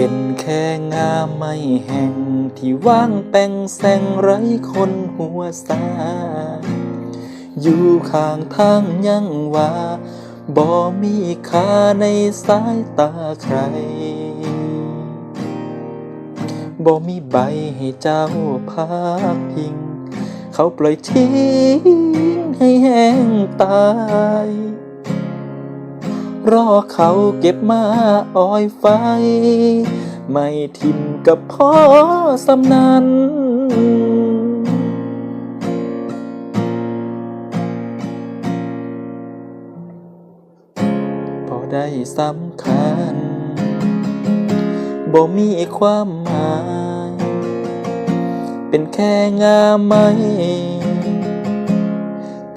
เป็นแค่งาไม่แห่ง ที่ว่างแต่งแสงไร้คนหัวสา อยู่ข้างทางยังว่าบ่มีค่าในสายตาใครบ่มีใบให้เจ้าพักพิง เขาปล่อยทิ้งให้แห้งตาย รอเขาเก็บมาอ้อยไฟ ไม่ทิมกับพ่อสำนันพอได้สำคัญบ่มีความหมาย เป็นแค่งามไม้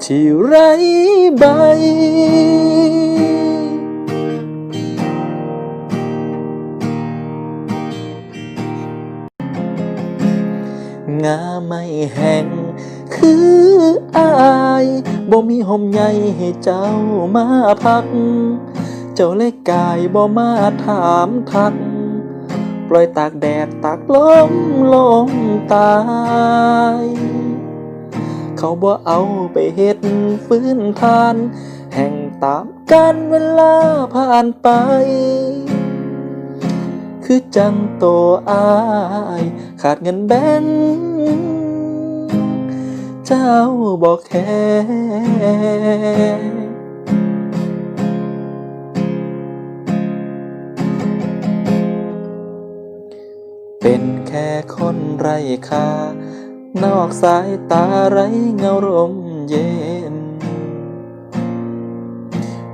ที่ไรใบ งาไม่แห้งคืออายบ่มีห่มใหญ่ให้เจ้ามาพัก เจ้าเลยกายบ่มาถามทัก ปล่อยตากแดดตากลมลมตาย เขาบ่เอาไปเฮ็ดฟื้นทาน แห่งตามกันเวลาผ่านไป คือจังโตอาย ขาดเงินแบงเจ้าบอกแค่เป็นแค่คนไร้ค่า นอกสายตาไร้เงารมเย็น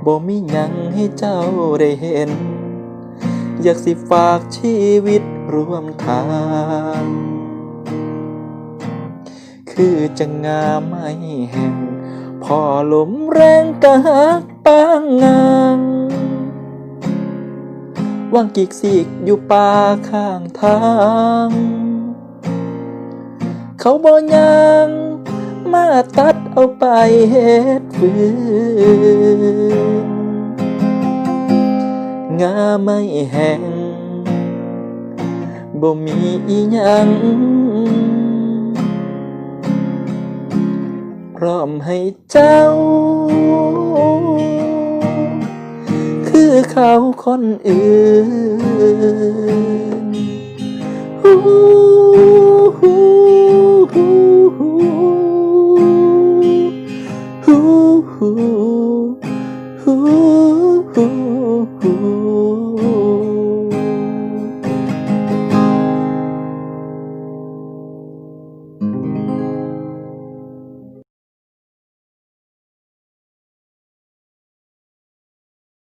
บ่มีหยังให้เจ้าได้เห็น อยากสิฝากชีวิตร่วมทาง คือจะงามไม่แห่งพอลมแรงกะหักปางงางวางกิกสิกอยู่ป่าข้างทาง เขาบ่ยังมาตัดเอาไปเฮ็ดฟืน งาไม่แห้งบ่มีอีหยังพร้อมให้เจ้า คือเขาคนอื่น